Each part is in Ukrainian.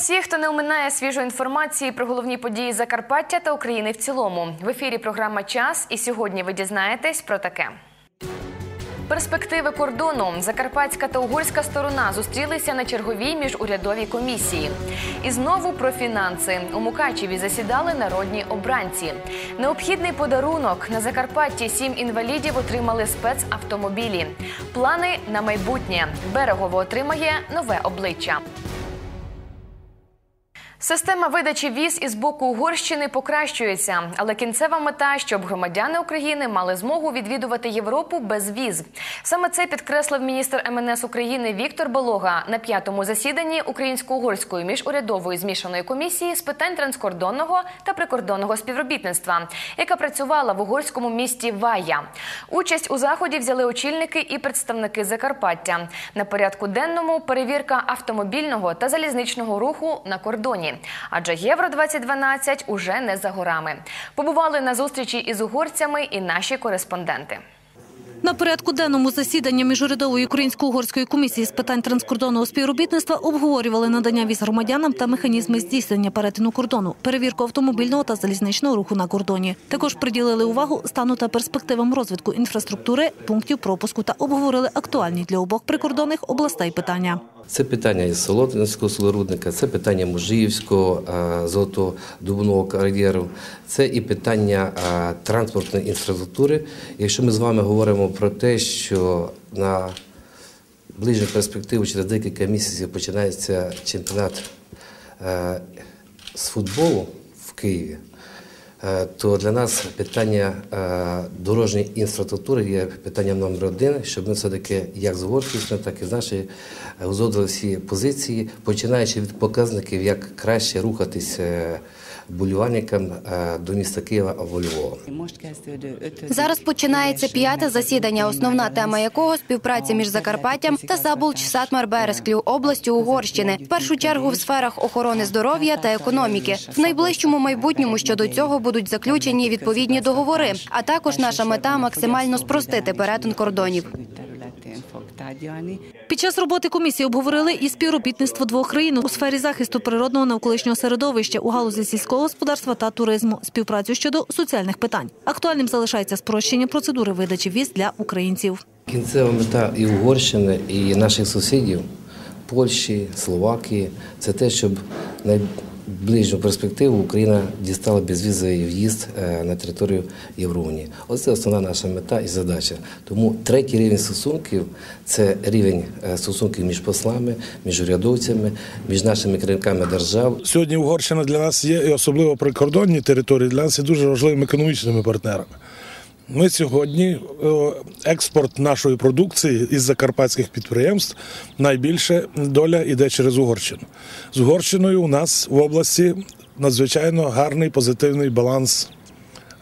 всіх, хто не оминає свіжої інформації про головні події Закарпаття та України в цілому. В ефірі програма Час. І сьогодні ви дізнаєтесь про таке. Перспективи кордону закарпатська та угорська сторона зустрілися на черговій міжурядовій комісії. І знову про фінанси у Мукачеві засідали народні обранці. Необхідний подарунок на Закарпатті сім інвалідів отримали спецавтомобілі. Плани на майбутнє. Берегово отримає нове обличчя. Система видачі віз із боку Угорщини покращується, але кінцева мета, щоб громадяни України мали змогу відвідувати Європу без віз. Саме це підкреслив міністр МНС України Віктор Болога на п'ятому засіданні українсько-угорської міжурядової змішаної комісії з питань транскордонного та прикордонного співробітництва, яка працювала в угорському місті Вая. Участь у заході взяли очільники і представники Закарпаття. На порядку денному перевірка автомобільного та залізничного руху на кордоні. Адже Євро 2012 уже не за горами. Побували на зустрічі із угорцями і наші кореспонденти. На порядку денному засідання міжурядової українсько-угорської комісії з питань транскордонного співробітництва обговорювали надання віз громадянам та механізми здійснення перетину кордону, перевірку автомобільного та залізничного руху на кордоні. Також приділили увагу стану та перспективам розвитку інфраструктури, пунктів пропуску та обговорили актуальні для обох прикордонних областей питання. Це питання із Солотвинського солорудника, це питання Мужиївського, е, золотодубного кар'єру, це і питання е, транспортної інфраструктури. Якщо ми з вами говоримо про те, що на ближню перспективу через декілька місяців починається чемпіонат е, з футболу в Києві. Е, То для нас питання е, дорожньої інфраструктури є питанням номер один, щоб ми все-таки як з Угорщини, так і з нашої узгодили всі позиції, починаючи від показників, як краще рухатись е, болівальникам е, до міста Києва або Львова. Зараз починається п'яте засідання, основна тема якого співпраця між Закарпаттям та Сабулч Сатмар Бересклю областю Угорщини, в першу чергу в сферах охорони здоров'я та економіки. В найближчому майбутньому щодо цього будуть заключені відповідні договори. А також наша мета максимально спростити перетин кордонів. Під час роботи комісії обговорили і співробітництво двох країн у сфері захисту природного навколишнього середовища у галузі сільського господарства та туризму, співпрацю щодо соціальних питань. Актуальним залишається спрощення процедури видачі віз для українців. Кінцева мета і Угорщини, і наших сусідів Польщі, Словакії це те, щоб найближчу перспективу Україна дістала безвізовий в'їзд е, на територію Євроунії. Оце основна наша мета і задача. Тому третій рівень стосунків це рівень е, стосунків між послами, між урядовцями, між нашими керівниками держав. Сьогодні Угорщина для нас є, і особливо прикордонні території, для нас є дуже важливими економічними партнерами. Ми сьогодні е, експорт нашої продукції із закарпатських підприємств найбільше доля йде через Угорщину. З Угорщиною у нас в області надзвичайно гарний позитивний баланс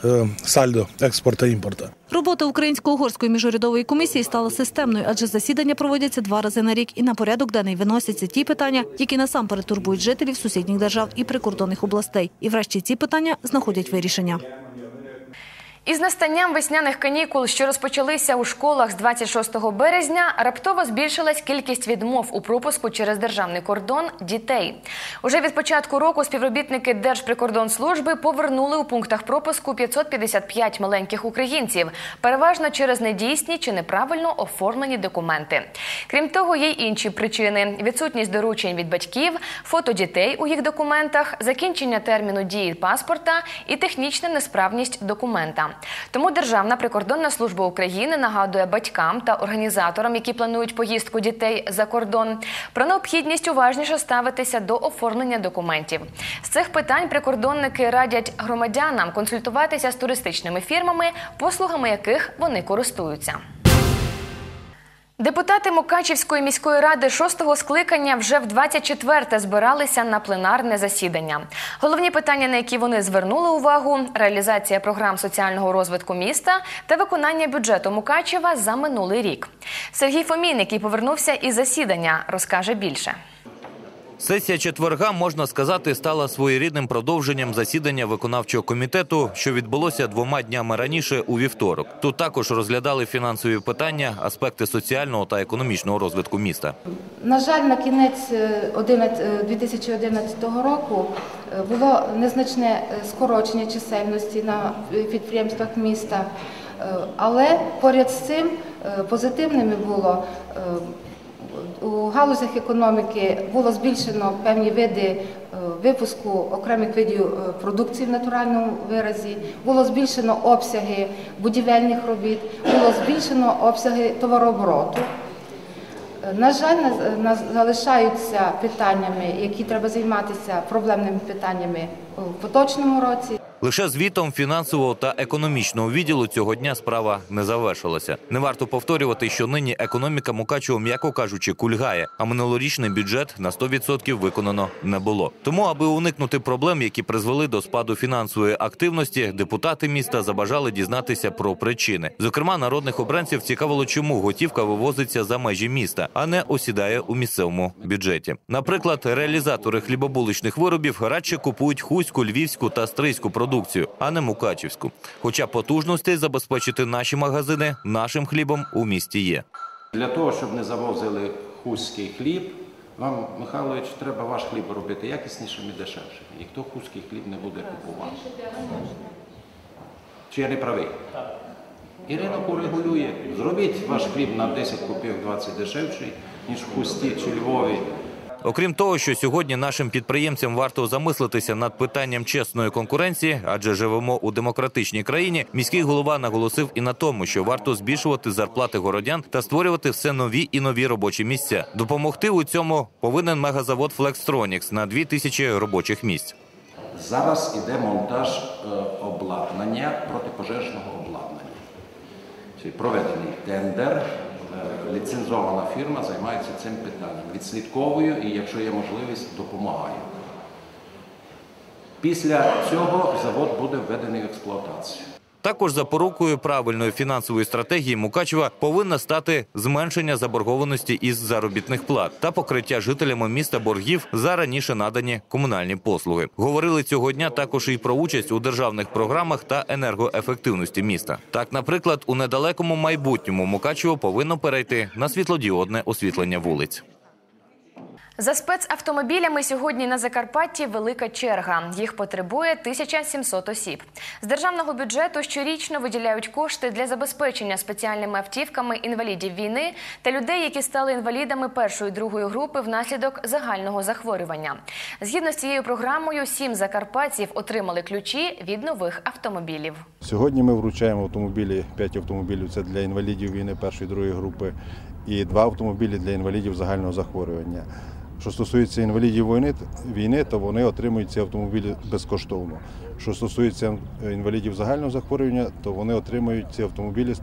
е, сальдо експорта імпорта. Робота українсько-угорської міжурядової комісії стала системною, адже засідання проводяться два рази на рік, і на порядок денний виносяться ті питання, які насамперед турбують жителів сусідніх держав і прикордонних областей. І врешті ці питання знаходять вирішення. Із настанням весняних канікул, що розпочалися у школах з 26 березня, раптово збільшилась кількість відмов у пропуску через державний кордон дітей. Уже від початку року співробітники Держприкордонслужби повернули у пунктах пропуску 555 маленьких українців, переважно через недійсні чи неправильно оформлені документи. Крім того, є й інші причини: відсутність доручень від батьків, фото дітей у їх документах, закінчення терміну дії паспорта і технічна несправність документа. Тому Державна прикордонна служба України нагадує батькам та організаторам, які планують поїздку дітей за кордон, про необхідність уважніше ставитися до оформлення документів. З цих питань прикордонники радять громадянам консультуватися з туристичними фірмами, послугами яких вони користуються. Депутати Мукачівської міської ради шостого скликання вже в 24-те збиралися на пленарне засідання. Головні питання, на які вони звернули увагу: реалізація програм соціального розвитку міста та виконання бюджету Мукачева за минулий рік. Сергій Фомін, який повернувся із засідання, розкаже більше. Сесія четверга, можна сказати, стала своєрідним продовженням засідання виконавчого комітету, що відбулося двома днями раніше у вівторок. Тут також розглядали фінансові питання, аспекти соціального та економічного розвитку міста. На жаль, на кінець е, 11 е, 2011 року е, було незначне е, скорочення чисельності на е, підприємствах міста, Е, але поряд з цим е, позитивними було е, у галузях економіки було збільшено певні види е, випуску окремих видів е, продукції в натуральному виразі, було збільшено обсяги будівельних робіт, було збільшено обсяги товарообороту. Е, На жаль, залишаються питаннями, які треба займатися проблемними питаннями в поточному році. Лише звітом фінансового та економічного відділу цього дня справа не завершилася. Не варто повторювати, що нині економіка Мукачева, м'яко кажучи, кульгає, а минулорічний бюджет на 100% виконано не було. Тому, аби уникнути проблем, які призвели до спаду фінансової активності, депутати міста забажали дізнатися про причини. Зокрема, народних обранців цікавило, чому готівка вивозиться за межі міста, а не осідає у місцевому бюджеті. Наприклад, реалізатори хлібобуличних виробів радше купують хуську, львівську та стрийську продукцію, а не мукачівську. Хоча потужностей забезпечити наші магазини нашим хлібом у місті є. Для того, щоб не завозили хуський хліб, вам, Михайлович, треба ваш хліб робити якіснішим і дешевшим. Ніхто хуський хліб не буде купувати. Чи я не правий? І ринок урегулює. Зробіть ваш хліб на 10 копійок 20 дешевший, ніж в хусті чи Львові. Окрім того, що сьогодні нашим підприємцям варто замислитися над питанням чесної конкуренції, адже живемо у демократичній країні. Міський голова наголосив і на тому, що варто збільшувати зарплати городян та створювати все нові і нові робочі місця. Допомогти у цьому повинен мегазавод Flextronics на 2 тисячі робочих місць. Зараз іде монтаж е, обладнання, протипожежного обладнання. Проведений тендер, ліцензована фірма займається цим питанням. Відслідковую і, якщо є можливість, допомагаю. Після цього завод буде введений в експлуатацію. Також запорукою правильної фінансової стратегії Мукачева повинна стати зменшення заборгованості із заробітних плат та покриття жителями міста боргів за раніше надані комунальні послуги. Говорили цього дня також і про участь у державних програмах та енергоефективності міста. Так, наприклад, у недалекому майбутньому Мукачево повинно перейти на світлодіодне освітлення вулиць. За спецавтомобілями сьогодні на Закарпатті велика черга. Їх потребує 1700 осіб. З державного бюджету щорічно виділяють кошти для забезпечення спеціальними автівками інвалідів війни та людей, які стали інвалідами першої другої групи внаслідок загального захворювання. Згідно з цією програмою, сім закарпатців отримали ключі від нових автомобілів. Сьогодні ми вручаємо автомобілі, 5 автомобілів це для інвалідів війни першої другої групи і два автомобілі для інвалідів загального захворювання. Що стосується інвалідів війни, то вони отримують ці автомобілі безкоштовно. Що стосується інвалідів загального захворювання, то вони отримують ці автомобілі з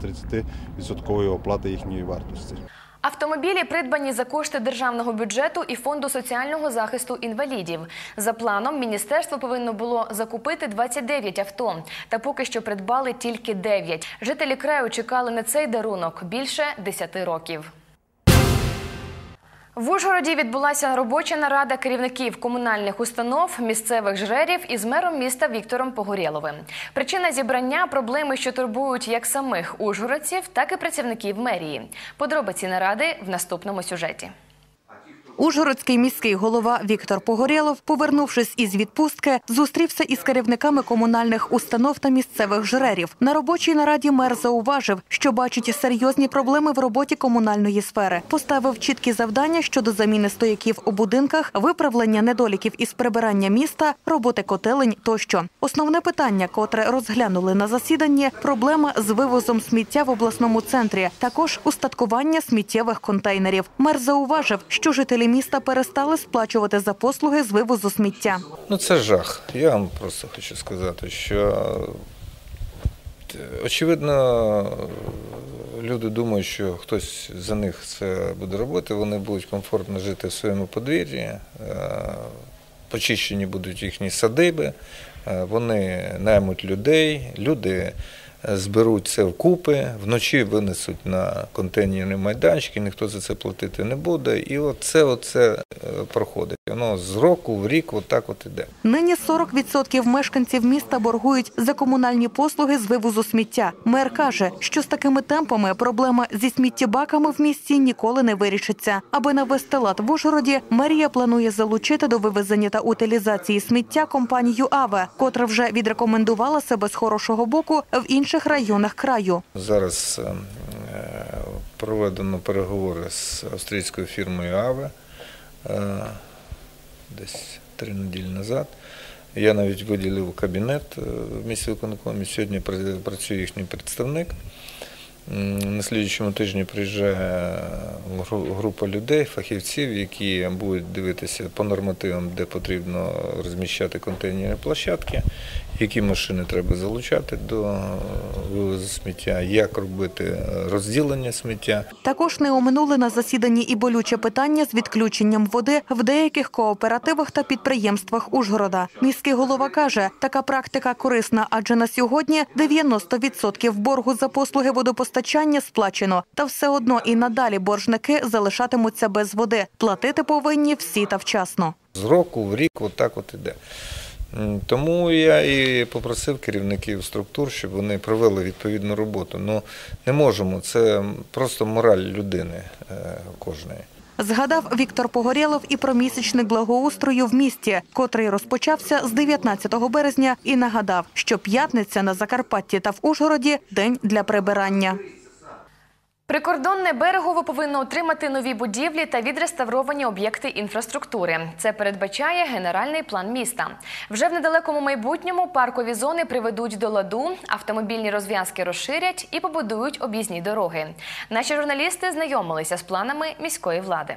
30% оплати їхньої вартості. Автомобілі придбані за кошти державного бюджету і фонду соціального захисту інвалідів. За планом, міністерство повинно було закупити 29 авто, та поки що придбали тільки 9. Жителі краю чекали на цей дарунок більше 10 років. В Ужгороді відбулася робоча нарада керівників комунальних установ, місцевих жрерів із мером міста Віктором Погорєловим. Причина зібрання проблеми, що турбують як самих ужгородців, так і працівників мерії. Подробиці наради в наступному сюжеті. Ужгородський міський голова Віктор Погорєлов, повернувшись із відпустки, зустрівся із керівниками комунальних установ та місцевих жрерів. На робочій нараді мер зауважив, що бачить серйозні проблеми в роботі комунальної сфери. Поставив чіткі завдання щодо заміни стояків у будинках, виправлення недоліків із прибирання міста, роботи котелень тощо. Основне питання, котре розглянули на засіданні, проблема з вивозом сміття в обласному центрі, також устаткування сміттєвих контейнерів. Мер зауважив, що жителі міста перестали сплачувати за послуги з вивозу сміття. Ну це жах. Я вам просто хочу сказати, що е, очевидно люди думають, що хтось за них це буде робити, вони будуть комфортно жити в своєму подвір'ї, е, почищені будуть їхні садиби, е, вони наймуть людей, люди зберуть це вкупи, вночі винесуть на контейнерні майданчики, ніхто за це платити не буде. І от це оце е, проходить. Воно з року в рік отак от іде. Нині 40% мешканців міста боргують за комунальні послуги з вивозу сміття. Мер каже, що з такими темпами проблема зі сміттєбаками в місті ніколи не вирішиться. Аби навести лад в Ужгороді, мерія планує залучити до вивезення та утилізації сміття компанію АВЕ, котра вже відрекомендувала себе з хорошого боку в інших районах краю. Зараз е, е, проведено переговори з австрійською фірмою АВЕ е, десь три неділі назад. Я навіть виділив кабінет в місті виконкомі. Сьогодні працює їхній представник. На слідчому тижні приїжджає група людей, фахівців, які будуть дивитися по нормативам, де потрібно розміщати контейнерні площадки, які машини треба залучати до е, вивозу сміття, як робити е, розділення сміття. Також не оминули на засіданні і болюче питання з відключенням води в деяких кооперативах та підприємствах Ужгорода. Міський голова каже, така практика корисна, адже на сьогодні 90% боргу за послуги водопостачання сплачено, та все одно і надалі боржники залишатимуться без води. Платити повинні всі та вчасно. З року в рік отак от іде. Тому я і попросив керівників структур, щоб вони провели відповідну роботу. Ну не можемо, це просто мораль людини е, кожної. Згадав Віктор Погорєлов і про місячник благоустрою в місті, котрий розпочався з 19 березня, і нагадав, що п'ятниця на Закарпатті та в Ужгороді день для прибирання. Прикордонне берегово повинно отримати нові будівлі та відреставровані об'єкти інфраструктури. Це передбачає генеральний план міста. Вже в недалекому майбутньому паркові зони приведуть до ладу, автомобільні розв'язки розширять і побудують об'їзні дороги. Наші журналісти знайомилися з планами міської влади.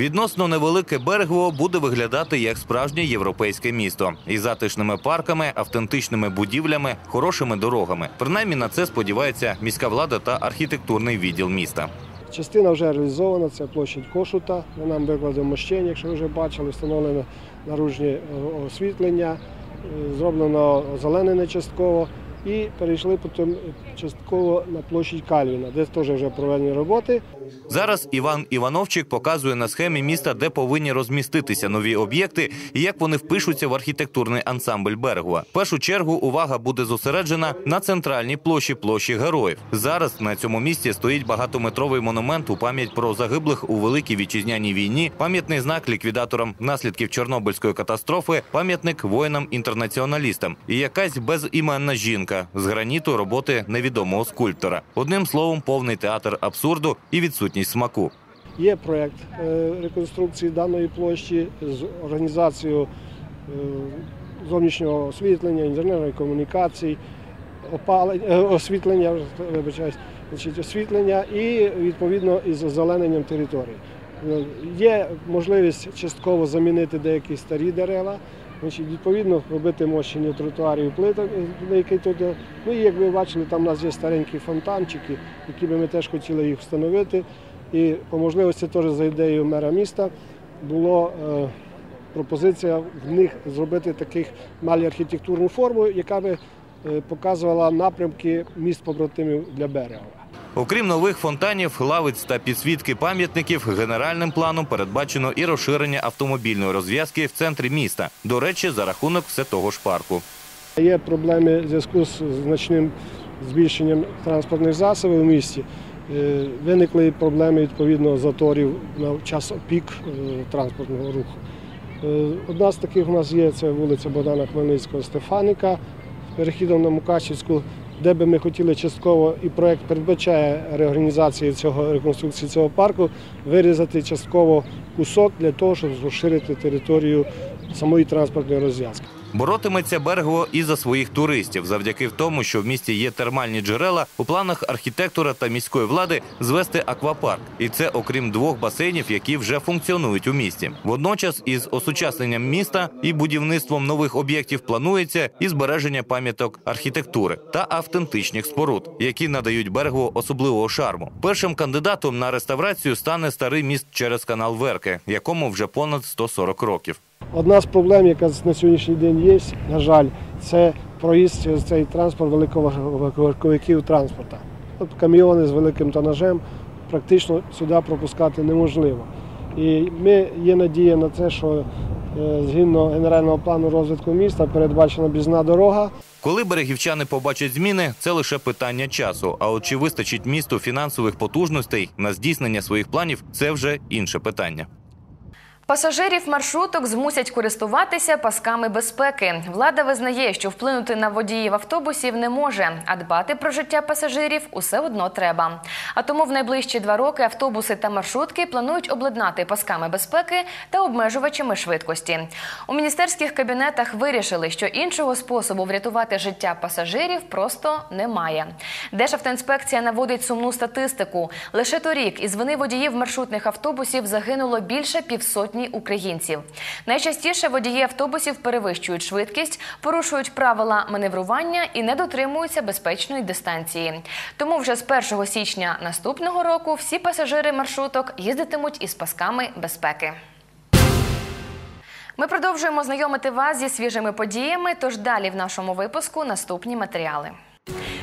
Відносно невелике Берегово буде виглядати як справжнє європейське місто із затишними парками, автентичними будівлями, хорошими дорогами. Принаймні на це сподівається міська влада та архітектурний відділ міста. Частина вже реалізована, це площадь Кошута. Ми нам викладемо мощення, якщо ви вже бачили, встановлено наружнє е, освітлення, е, зроблено зеленене частково і перейшли потім частково на площадь Кальвіна, де теж вже проведені роботи. Зараз Іван Івановчик показує на схемі міста, де повинні розміститися нові об'єкти і як вони впишуться в архітектурний ансамбль Берегова. В першу чергу увага буде зосереджена на центральній площі площі героїв. Зараз на цьому місці стоїть багатометровий монумент у пам'ять про загиблих у великій вітчизняній війні, пам'ятний знак ліквідаторам наслідків Чорнобильської катастрофи, пам'ятник воїнам-інтернаціоналістам і якась безіменна жінка з граніту роботи невідомого скульптора. Одним словом, повний театр абсурду і відсутність смаку. Є проєкт е, реконструкції даної площі з організацією е, зовнішнього освітлення, інженерної комунікацій, опалення, е, освітлення, вибачаюсь, освітлення і відповідно із озелененням території. Є можливість частково замінити деякі старі дерева, значить, відповідно робити мощення тротуарів плиток, е, які тут. Ну і як ви бачили, там у нас є старенькі фонтанчики, які би ми теж хотіли їх встановити. І по можливості теж за ідеєю мера міста було е, пропозиція в них зробити таких малі архітектурну форму, яка би е, показувала напрямки міст побратимів для берега. Окрім нових фонтанів, лавиць та підсвітки пам'ятників, генеральним планом передбачено і розширення автомобільної розв'язки в центрі міста. До речі, за рахунок все того ж парку. Є проблеми в зв'язку з значним збільшенням транспортних засобів у місті. Е, Виникли проблеми відповідно заторів на час пік е, транспортного руху. Е, Одна з таких у нас є це вулиця Богдана Хмельницького Стефаника з перехідом на Мукачівську, де би ми хотіли частково, і проект передбачає реорганізацію цього реконструкції цього парку, вирізати частково кусок для того, щоб розширити територію самої транспортної розв'язки. Боротиметься Берегово і за своїх туристів, завдяки в тому, що в місті є термальні джерела. У планах архітектора та міської влади звести аквапарк, і це окрім двох басейнів, які вже функціонують у місті. Водночас, із осучасненням міста і будівництвом нових об'єктів планується і збереження пам'яток архітектури та автентичних споруд, які надають берегу особливого шарму. Першим кандидатом на реставрацію стане старий міст через канал Верки, якому вже понад 140 років. Одна з проблем, яка на сьогоднішній день є, на жаль, це проїзд через цей транспорт великоваговиків транспорту. От каміони з великим тонажем практично сюди пропускати неможливо. І ми є надія на те, що е, згідно генерального плану розвитку міста передбачена бізна дорога. Коли берегівчани побачать зміни, це лише питання часу. А от чи вистачить місту фінансових потужностей на здійснення своїх планів, це вже інше питання. Пасажирів маршруток змусять користуватися пасками безпеки. Влада визнає, що вплинути на водіїв автобусів не може, а дбати про життя пасажирів усе одно треба. А тому в найближчі два роки автобуси та маршрутки планують обладнати пасками безпеки та обмежувачами швидкості. У міністерських кабінетах вирішили, що іншого способу врятувати життя пасажирів просто немає. Державтоінспекція наводить сумну статистику. Лише торік із вини водіїв маршрутних автобусів загинуло більше півсотні українців. Найчастіше водії автобусів перевищують швидкість, порушують правила маневрування і не дотримуються безпечної дистанції. Тому вже з 1 січня наступного року всі пасажири маршруток їздитимуть із пасками безпеки. Ми продовжуємо знайомити вас зі свіжими подіями. Тож далі в нашому випуску наступні матеріали.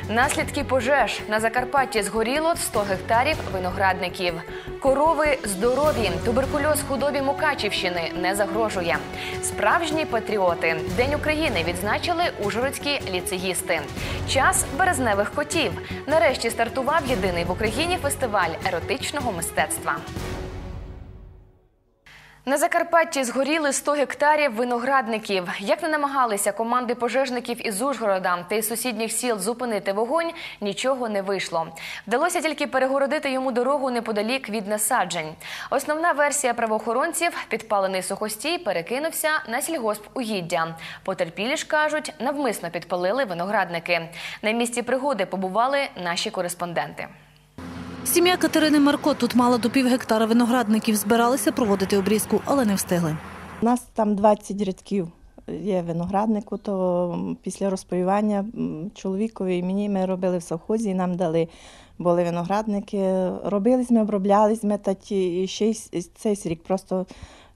Наслідки пожеж на Закарпатті згоріло 100 гектарів виноградників. Корови здорові. Туберкульоз худобі Мукачівщини не загрожує. Справжні патріоти. День України відзначили ужгородські ліцеїсти. Час березневих котів. Нарешті стартував єдиний в Україні фестиваль еротичного мистецтва. На Закарпатті згоріли 100 гектарів виноградників. Як не намагалися команди пожежників із Ужгорода та із сусідніх сіл зупинити вогонь, нічого не вийшло. Вдалося тільки перегородити йому дорогу неподалік від насаджень. Основна версія правоохоронців – підпалений сухостій перекинувся на сільгоспугіддя. Потерпілі ж кажуть, навмисно підпалили виноградники. На місці пригоди побували наші кореспонденти. Сім'я Катерини Марко тут мала до пів гектара виноградників. Збиралися проводити обрізку, але не встигли. У нас там 20 рядків є винограднику, то після розпаювання чоловікові і мені ми робили в совхозі, нам дали були виноградники. Робились ми, оброблялись ми, та ті, і ще й цей рік просто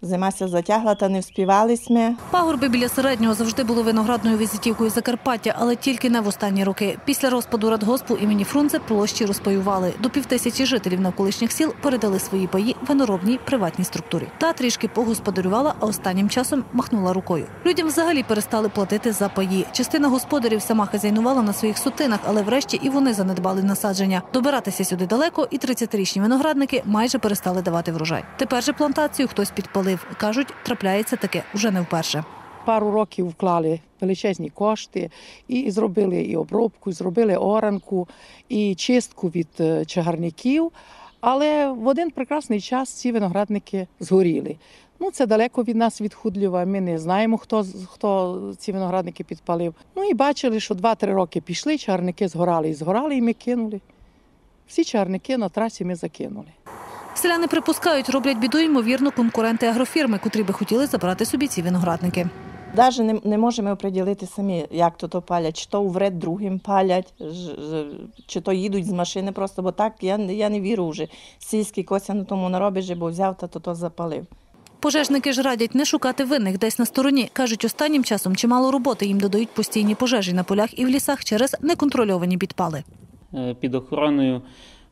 зимася затягла, та не вспівали ми. Пагорби біля середнього завжди були виноградною візитівкою Закарпаття, але тільки не в останні роки. Після розпаду радгоспу імені Фрунзе площі розпаювали. До півтисячі жителів навколишніх сіл передали свої паї виноробній приватній структурі. Та трішки погосподарювала, а останнім часом махнула рукою. Людям взагалі перестали платити за паї. Частина господарів сама хазяйнувала на своїх сутинах, але врешті і вони занедбали насадження. Добиратися сюди далеко, і 30-річні виноградники майже перестали давати врожай. Тепер же плантацію хтось підпалив. Кажуть, трапляється таке уже не вперше. пару років вклали величезні кошти і зробили і обробку, і зробили оранку, і чистку від е, чагарників. Але в один прекрасний час ці виноградники згоріли. Ну, це далеко від нас від Худлєва. Ми не знаємо, хто, хто ці виноградники підпалив. Ну і бачили, що 2-3 роки пішли, чагарники згорали і згорали, і ми кинули. Всі чагарники на трасі ми закинули. Селяни припускають, роблять біду ймовірно конкуренти агрофірми, котрі би хотіли забрати собі ці виноградники. Навіть не, не можемо оприділити самі, як то то палять, чи то вред другим палять, чи то їдуть з машини просто, бо так я, не- я не вірю вже. Сільський кося на тому наробить, бо взяв та то, то запалив. Пожежники ж радять не шукати винних десь на стороні. Кажуть, останнім часом чимало роботи їм додають постійні пожежі на полях і в лісах через неконтрольовані підпали. е, під охороною.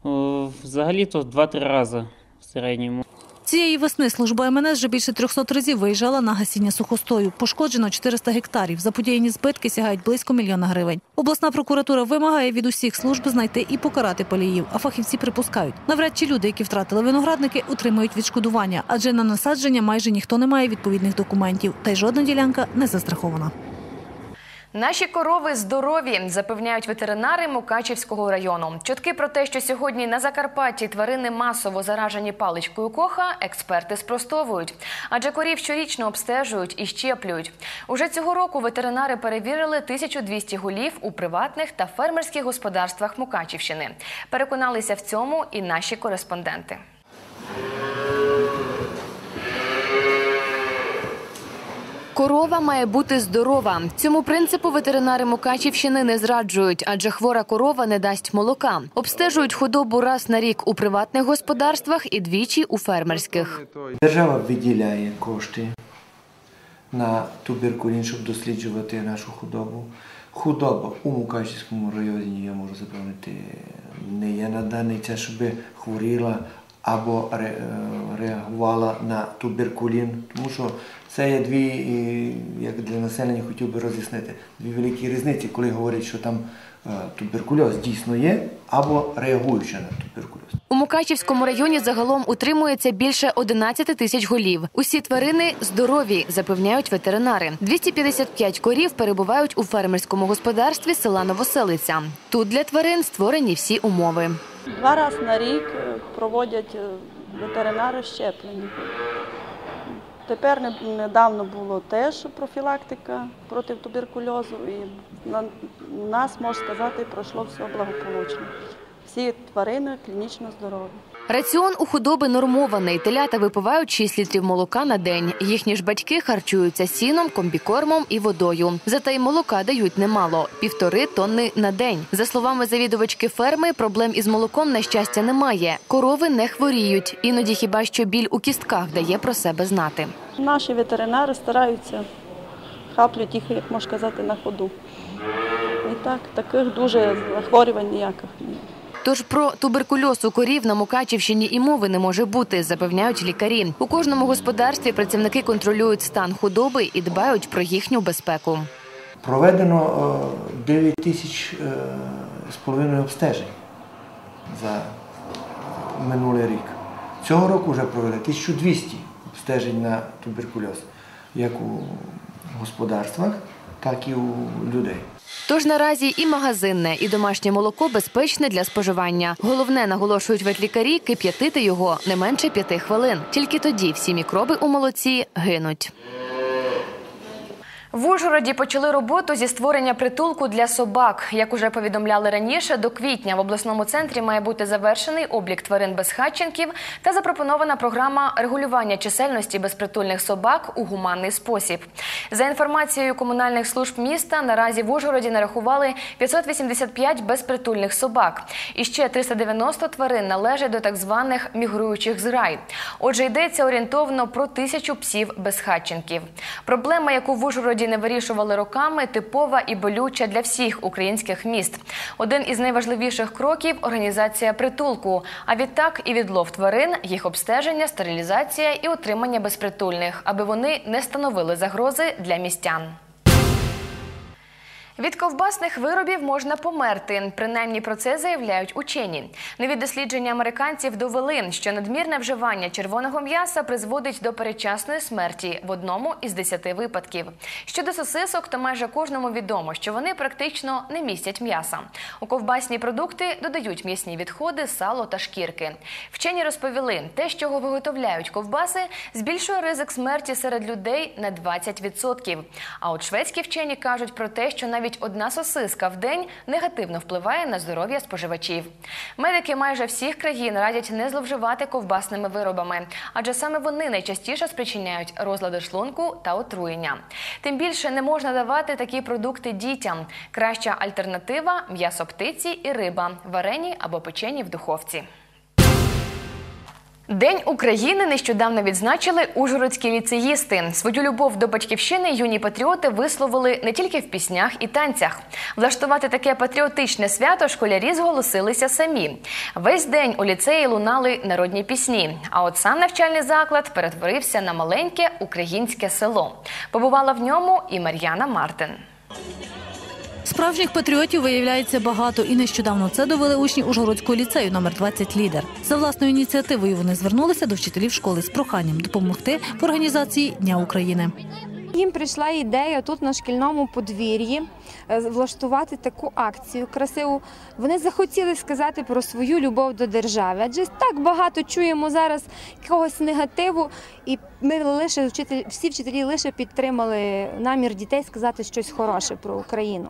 Взагалі-то 2-3 рази в середньому. Цієї весни служба МНС вже більше 300 разів виїжджала на гасіння сухостою. Пошкоджено 400 гектарів. Заподіяні збитки сягають близько мільйона гривень. Обласна прокуратура вимагає від усіх служб знайти і покарати поліїв. А фахівці припускають, навряд чи люди, які втратили виноградники, отримують відшкодування, адже на насадження майже ніхто не має відповідних документів, та й жодна ділянка не застрахована. Наші корови здорові, запевняють ветеринари Мукачівського району. Чутки про те, що сьогодні на Закарпатті тварини масово заражені паличкою коха, експерти спростовують. Адже корів щорічно обстежують і щеплюють. Уже цього року ветеринари перевірили 1200 голів у приватних та фермерських господарствах Мукачівщини. Переконалися в цьому і наші кореспонденти. Корова має бути здорова. Цьому принципу ветеринари Мукачівщини не зраджують, адже хвора корова не дасть молока. Обстежують худобу раз на рік у приватних господарствах і двічі у фермерських. Держава виділяє кошти на туберкулін, щоб досліджувати нашу худобу. Худоба у Мукачівському районі, я можу запевнити, не є на даний час, щоб хворіла або е, реагувала на туберкулін. Тому що це є дві, як для населення хотів би роз'яснити, дві великі різниці, коли говорять, що там туберкульоз дійсно є, або реагуючи на туберкульоз. У Мукачівському районі загалом утримується більше 11 тисяч голів. Усі тварини здорові, запевняють ветеринари. 255 корів перебувають у фермерському господарстві села Новоселиця. Тут для тварин створені всі умови. Два рази на рік е, проводять е, ветеринари щеплення. Тепер недавно було теж профілактика проти туберкульозу, і у нас, можна сказати, пройшло все благополучно. Всі тварини клінічно здорові. Раціон у худоби нормований. Телята випивають 6 літрів молока на день. Їхні ж батьки харчуються сіном, комбікормом і водою. Зате й молока дають немало півтори тонни на день. За словами завідувачки ферми, проблем із молоком на щастя немає. Корови не хворіють. Іноді хіба що біль у кістках дає про себе знати. Наші ветеринари стараються хаплять їх, як можна сказати, на ходу. І так, таких дуже захворювань ніяких немає. Тож про туберкульоз у корів на Мукачівщині і мови не може бути, запевняють лікарі. У кожному господарстві працівники контролюють стан худоби і дбають про їхню безпеку. Проведено е, 9 тисяч е, з половиною обстежень за минулий рік. Цього року вже провели 1200 обстежень на туберкульоз, як у господарствах, так і у людей. Тож наразі і магазинне, і домашнє молоко безпечне для споживання. Головне, наголошують ветлікарі, кип'ятити його не менше п'яти хвилин. Тільки тоді всі мікроби у молоці гинуть. В Ужгороді почали роботу зі створення притулку для собак. Як уже повідомляли раніше, до квітня в обласному центрі має бути завершений облік тварин безхатченків та запропонована програма регулювання чисельності безпритульних собак у гуманний спосіб. За інформацією комунальних служб міста, наразі в Ужгороді нарахували 585 безпритульних собак. І ще 390 тварин належать до так званих мігруючих зграй. Отже, йдеться орієнтовно про тисячу псів безхатченків. Проблема, яку в Ужгороді не вирішували роками, типова і болюча для всіх українських міст. Один із найважливіших кроків організація притулку. А відтак і відлов тварин, їх обстеження, стерилізація і утримання безпритульних, аби вони не становили загрози для містян. Від ковбасних виробів можна померти. Принаймні про це заявляють учені. Нові дослідження американців довели, що надмірне вживання червоного м'яса призводить до передчасної смерті в одному із десяти випадків. Щодо сосисок, то майже кожному відомо, що вони практично не містять м'яса. У ковбасні продукти додають м'ясні відходи, сало та шкірки. Вчені розповіли, те, з чого виготовляють ковбаси, збільшує ризик смерті серед людей на 20%. А от шведські вчені кажуть про те, що навіть одна сосиска в день негативно впливає на здоров'я споживачів. Медики майже всіх країн радять не зловживати ковбасними виробами, адже саме вони найчастіше спричиняють розлади шлунку та отруєння. Тим більше не можна давати такі продукти дітям. Краща альтернатива м'ясо птиці і риба, варені або печені в духовці. День України нещодавно відзначили ужгородські ліцеїсти. Свою любов до батьківщини юні патріоти висловили не тільки в піснях і танцях. Влаштувати таке патріотичне свято школярі зголосилися самі. Весь день у ліцеї лунали народні пісні. А от сам навчальний заклад перетворився на маленьке українське село. Побувала в ньому і Мар'яна Мартин. Справжніх патріотів виявляється багато, і нещодавно це довели учні Ужгородського ліцею номер 20 лідер. За власною ініціативою вони звернулися до вчителів школи з проханням допомогти в організації Дня України. Їм прийшла ідея тут на шкільному подвір'ї е, влаштувати таку акцію красиву. Вони захотіли сказати про свою любов до держави. Адже так багато чуємо зараз якогось негативу, і ми лише вчителі, всі вчителі лише підтримали намір дітей сказати щось хороше про Україну.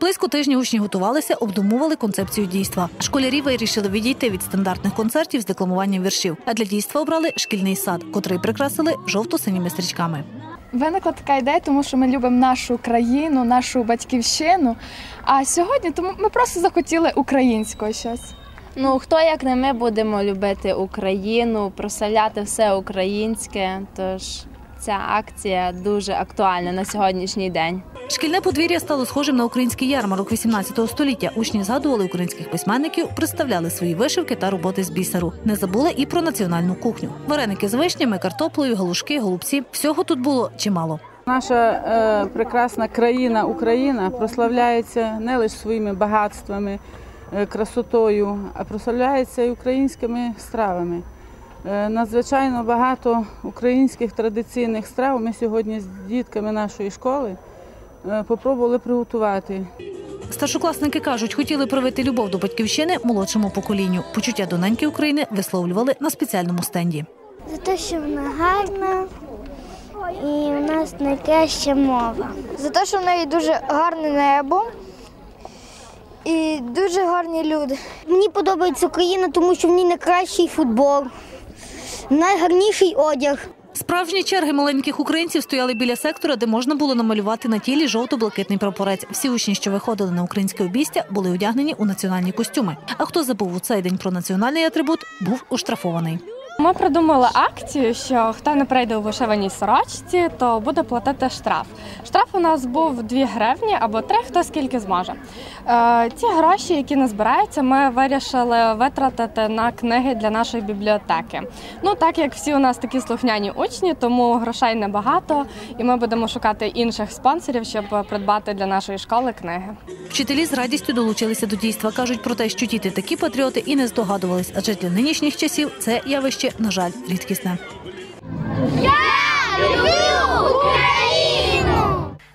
Близько тижня учні готувалися, обдумували концепцію дійства. Школярі вирішили відійти від стандартних концертів з декламуванням віршів. А для дійства обрали шкільний сад, котрий прикрасили жовто-синіми стрічками. Виникла така ідея, тому що ми любимо нашу країну, нашу батьківщину. А сьогодні тому ми просто захотіли українського щось. Ну хто як не ми будемо любити Україну, прославляти все українське. Тож ця акція дуже актуальна на сьогоднішній день. Шкільне подвір'я стало схожим на український ярмарок 18 століття. Учні згадували українських письменників, представляли свої вишивки та роботи з бісеру. Не забули і про національну кухню. Вареники з вишнями, картоплею, галушки, голубці. Всього тут було чимало. Наша е, прекрасна країна Україна прославляється не лише своїми багатствами, е, красотою, а прославляється і українськими стравами. Е, надзвичайно багато українських традиційних страв ми сьогодні з дітками нашої школи попробували приготувати. Старшокласники кажуть, хотіли проявити любов до батьківщини молодшому поколінню. Почуття до неньки України висловлювали на спеціальному стенді. За те, що вона гарна і у нас найкраща мова. За те, що в неї дуже гарне небо і дуже гарні люди. Мені подобається Україна, тому що в ній найкращий футбол, найгарніший одяг. Справжні черги маленьких українців стояли біля сектора, де можна було намалювати на тілі жовто-блакитний прапорець. Всі учні, що виходили на українське обійстя, були одягнені у національні костюми. А хто забув у цей день про національний атрибут, був оштрафований. Ми придумали акцію, що хто не прийде у вишиваній сорочці, то буде платити штраф. Штраф у нас був 2 гривні або 3, хто скільки зможе. Е, ті гроші, які не збираються, ми вирішили витратити на книги для нашої бібліотеки. Ну так як всі у нас такі слухняні учні, тому грошей небагато, і ми будемо шукати інших спонсорів, щоб придбати для нашої школи книги. Вчителі з радістю долучилися до дійства. кажуть про те, що діти такі патріоти і не здогадувались, адже для нинішніх часів це явище, на жаль, рідкісне.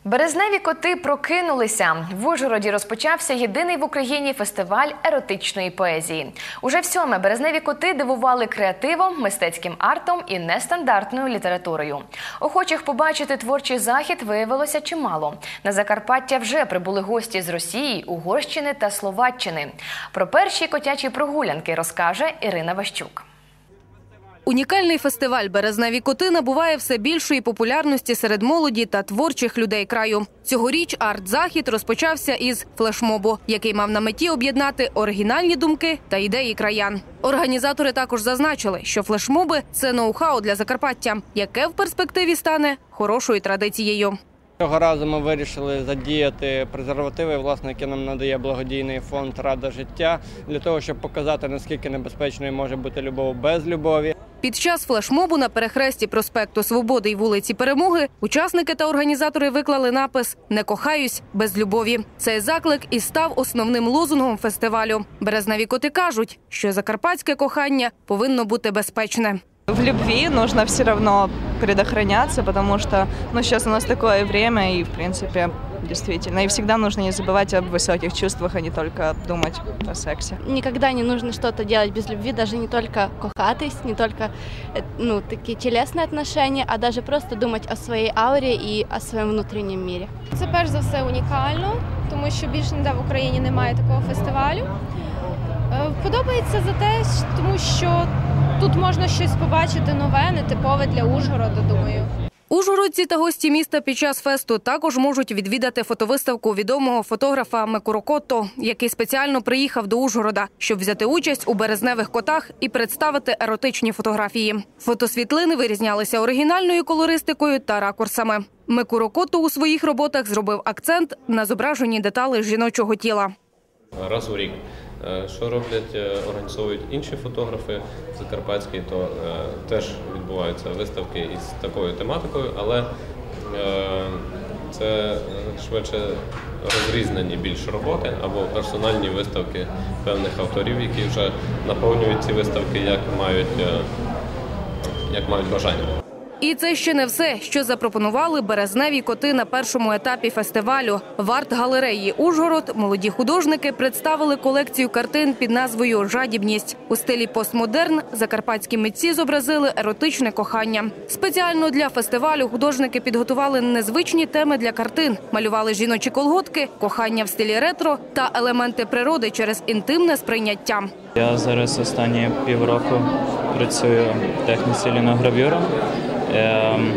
Березневі коти прокинулися. В Ужгороді розпочався єдиний в Україні фестиваль еротичної поезії. Уже в сьоме березневі коти дивували креативом, мистецьким артом і нестандартною літературою. Охочих побачити творчий захід виявилося чимало. На Закарпаття вже прибули гості з Росії, Угорщини та Словаччини. Про перші котячі прогулянки розкаже Ірина Ващук. Унікальний фестиваль Березневі коти набуває все більшої популярності серед молоді та творчих людей краю. Цьогоріч арт-захід розпочався із флешмобу, який мав на меті об'єднати оригінальні думки та ідеї краян. Організатори також зазначили, що флешмоби це ноу-хау для Закарпаття, яке в перспективі стане хорошою традицією. Цього разу ми вирішили задіяти презервативи, власне, які нам надає благодійний фонд Рада життя для того, щоб показати наскільки небезпечною може бути любов без любові. Під час флешмобу на перехресті проспекту Свободи й вулиці Перемоги учасники та організатори виклали напис Не кохаюсь без любові. Цей заклик і став основним лозунгом фестивалю. Березневі коти кажуть, що закарпатське кохання повинно бути безпечне. В любви нужно все равно предохраняться, потому что ну, сейчас у нас такое время, и, в принципе, действительно. И всегда нужно не забывать об высоких чувствах, а не только думать о сексе. Никогда не нужно что-то делать без любви, даже не только кохатись, не только э, ну, такие телесные отношения, а даже просто думать о своей ауре и о своем внутреннем мире. Це перш за все унікально, тому що більше ніде в Україні немає такого фестивалю. Е, Подобається за те, тому що тут можна щось побачити нове, нетипове для Ужгорода, думаю. Ужгородці та гості міста під час фесту також можуть відвідати фотовиставку відомого фотографа Мекурокото, який спеціально приїхав до Ужгорода, щоб взяти участь у березневих котах і представити еротичні фотографії. Фотосвітлини вирізнялися оригінальною колористикою та ракурсами. Мекурокото у своїх роботах зробив акцент на зображенні деталей жіночого тіла. раз у рік. Е, Що роблять, е, організовують інші фотографи закарпатські, то е, теж відбуваються виставки із такою тематикою, але це швидше розрізнені більш роботи або персональні виставки певних авторів, які вже наповнюють ці виставки, як мають, як мають бажання. І це ще не все, що запропонували березневі коти на першому етапі фестивалю. В арт-галереї Ужгород молоді художники представили колекцію картин під назвою Жадібність у стилі постмодерн. Закарпатські митці зобразили еротичне кохання. Спеціально для фестивалю художники підготували незвичні теми для картин, малювали жіночі колготки, кохання в стилі ретро та елементи природи через інтимне сприйняття. Я зараз останні півроку працюю в техніці ліногравюра. Ем,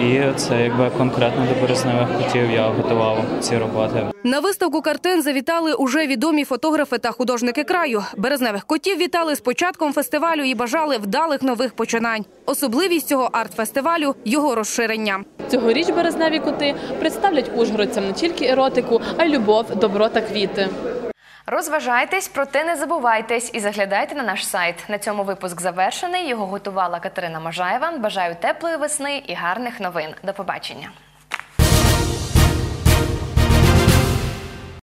І це якби конкретно до березневих котів я готував ці роботи. На виставку картин завітали уже відомі фотографи та художники краю. Березневих котів вітали з початком фестивалю і бажали вдалих нових починань. Особливість цього арт-фестивалю його розширення. Цьогоріч березневі коти представлять ужгородцям не тільки еротику, а й любов, добро та квіти. Розважайтесь, проте не забувайтесь і заглядайте на наш сайт. На цьому випуск завершений. Його готувала Катерина Можаєва. Бажаю теплої весни і гарних новин. До побачення.